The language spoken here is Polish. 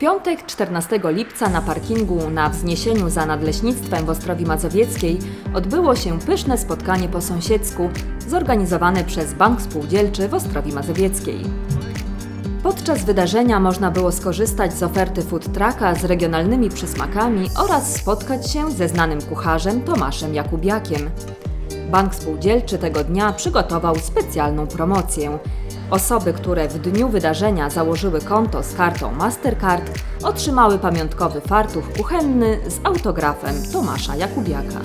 piątek 14 lipca na parkingu na wzniesieniu za Nadleśnictwem w Ostrowi Mazowieckiej odbyło się pyszne spotkanie po sąsiedzku zorganizowane przez Bank Spółdzielczy w Ostrowi Mazowieckiej. Podczas wydarzenia można było skorzystać z oferty food trucka z regionalnymi przysmakami oraz spotkać się ze znanym kucharzem Tomaszem Jakubiakiem. Bank Spółdzielczy tego dnia przygotował specjalną promocję. Osoby, które w dniu wydarzenia założyły konto z kartą Mastercard, otrzymały pamiątkowy fartuch kuchenny z autografem Tomasza Jakubiaka.